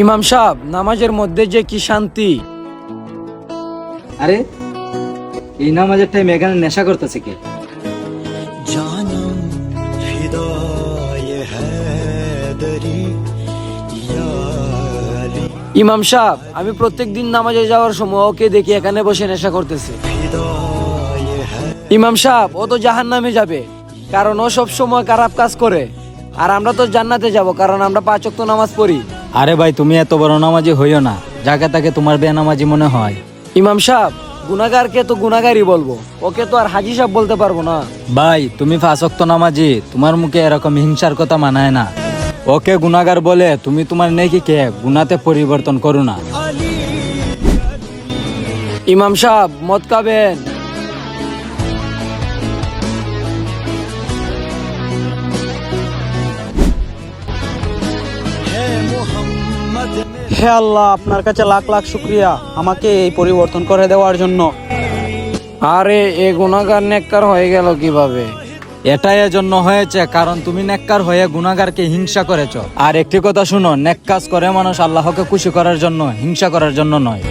ইমাম সাহেব নামাজের মধ্যে যে কি শান্তি? আরে এই নামাজের টাইম এখানে নেশা করতেছে কে? ইমাম সাহেব আমি প্রত্যেক দিন নামাজে যাওয়ার সময় ওকে দেখি এখানে বসে নেশা করতেছে। ইমাম সাহেব ও তো জাহান নামে যাবে কারণ ও সব সময় খারাপ কাজ করে। আর আমরা তো জান্নাতে যাব কারণ আমরা পাঁচক তো নামাজ পড়ি। আরে ভাই তুমি এত বড় নামাজি হইও না। যাকে তাকে তোমার বেনামাজি মনে হয়। ইমাম সাহেব গুনাগারকে তো গুনাগারই বলব। ওকে তো আর হাজি সাহেব বলতে পারব না। ভাই তুমি ফাঁসক্ত নামাজি। তোমার মুখে এরকম হিংসার কথা মানায় না। ওকে গুনাগার বলে তুমি তোমার নেকিকে গুনাতে পরিবর্তন করো না। ইমাম সাহেব মদ খাবেন। হে আল্লাহ আপনার কাছে লাখ লাখ শুক্রিয়া আমাকে এই পরিবর্তন করে দেওয়ার জন্য। আরে এ গুণাগার নেককার হয়ে গেল কীভাবে? এটাই জন্য হয়েছে কারণ তুমি নেককার হয়ে গুণাগারকে হিংসা করেছ। আর একটি কথা শুনো নেক কাজ করে মানুষ আল্লাহকে খুশি করার জন্য হিংসা করার জন্য নয়।